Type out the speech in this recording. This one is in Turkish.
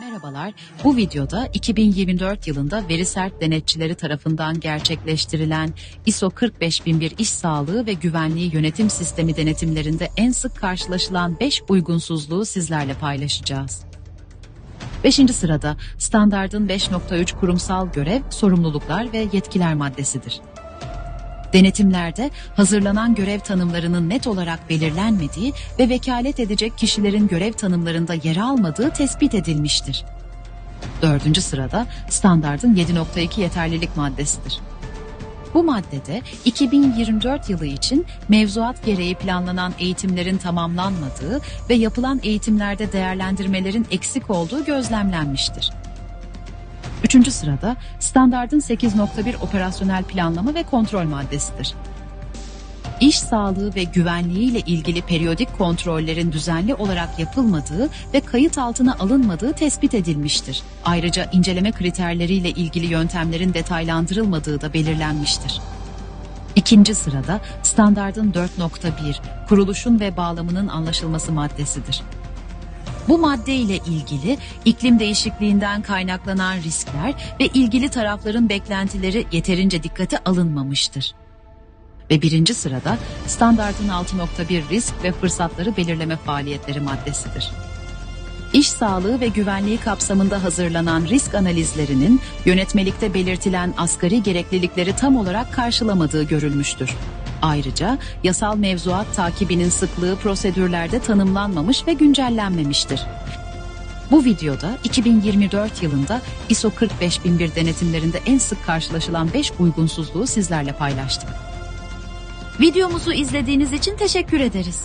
Merhabalar. Bu videoda 2024 yılında Verisert denetçileri tarafından gerçekleştirilen ISO 45001 iş sağlığı ve güvenliği yönetim sistemi denetimlerinde en sık karşılaşılan 5 uygunsuzluğu sizlerle paylaşacağız. 5. sırada standardın 5.3 kurumsal görev, sorumluluklar ve yetkiler maddesidir. Denetimlerde hazırlanan görev tanımlarının net olarak belirlenmediği ve vekalet edecek kişilerin görev tanımlarında yer almadığı tespit edilmiştir. Dördüncü sırada standardın 7.2 yeterlilik maddesidir. Bu maddede 2024 yılı için mevzuat gereği planlanan eğitimlerin tamamlanmadığı ve yapılan eğitimlerde değerlendirmelerin eksik olduğu gözlemlenmiştir. Üçüncü sırada standardın 8.1 operasyonel planlama ve kontrol maddesidir. İş sağlığı ve güvenliği ile ilgili periyodik kontrollerin düzenli olarak yapılmadığı ve kayıt altına alınmadığı tespit edilmiştir. Ayrıca inceleme kriterleriyle ilgili yöntemlerin detaylandırılmadığı da belirlenmiştir. İkinci sırada standardın 4.1 kuruluşun ve bağlamının anlaşılması maddesidir. Bu madde ile ilgili iklim değişikliğinden kaynaklanan riskler ve ilgili tarafların beklentileri yeterince dikkate alınmamıştır. Ve birinci sırada standartın 6.1 risk ve fırsatları belirleme faaliyetleri maddesidir. İş sağlığı ve güvenliği kapsamında hazırlanan risk analizlerinin yönetmelikte belirtilen asgari gereklilikleri tam olarak karşılamadığı görülmüştür. Ayrıca yasal mevzuat takibinin sıklığı prosedürlerde tanımlanmamış ve güncellenmemiştir. Bu videoda 2024 yılında ISO 45001 denetimlerinde en sık karşılaşılan 5 uygunsuzluğu sizlerle paylaştık. Videomuzu izlediğiniz için teşekkür ederiz.